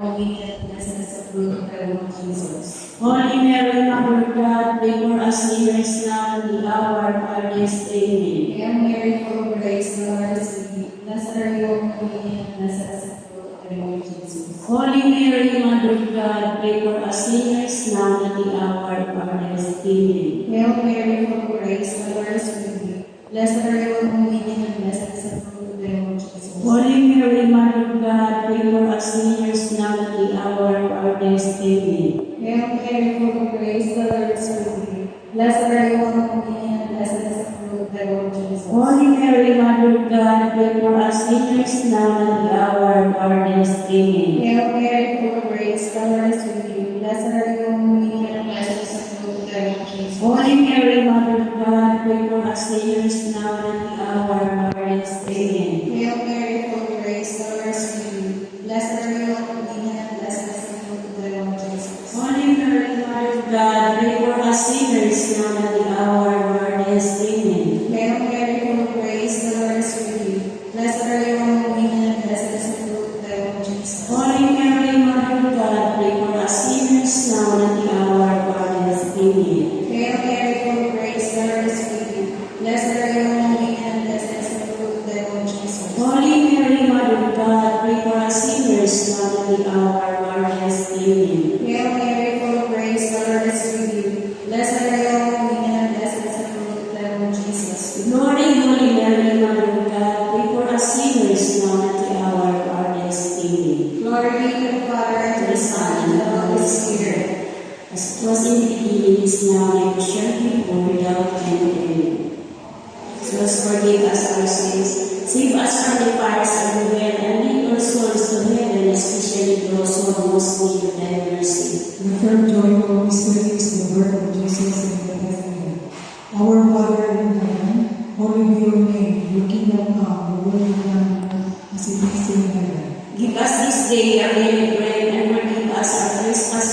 obedient blessings of fruit of the womb, Jesus. Holy Mary, Mother of God, pray for us sinners now and the hour of our death. Amen. Hail Mary, full of grace, the Lord is with thee. Blessed are you among women, and blessed is the fruit of thy womb, Jesus. Holy Mary, Mother of God, pray for us sinners now and the hour of our death. Amen. Hail Mary, full of grace, the Lord is with thee. Blessed are you among women, and blessed is the fruit of thy womb, Jesus. Holy Mary, Mother of God, pray for us sinners the our death. Amen. Hail Mary, full of grace, the Lord is with thee. Blessed are you among women, and blessed is the fruit of thy womb, Jesus. Holy Mary, Mother of God, pray for us sinners now and the hour of our death. Amen. Hail Mary, full of grace, the Lord is with you. Blessed are you among women, and blessed is the fruit of thy womb, Jesus. Holy Mary, Mother of God, pray for us sinners now and the hour of our death. Amen. Holy Mary, Mother of God, pray for us sinners now and at the hour of Glory to the Father, and to the Son, and to the Holy Spirit. As it was in the beginning, is now, and ever shall be, world without end. Amen. Jesus, forgive us our sins, save us from the fires of the hell, and lead our souls to heaven, especially those who are most need of thy mercy. The third joyful mystery is the birth of Jesus in Bethlehem. Our Father in heaven, holy be your name. Your kingdom come, your will be done as it is in heaven. Give us this day our daily bread, and forgive us our trespasses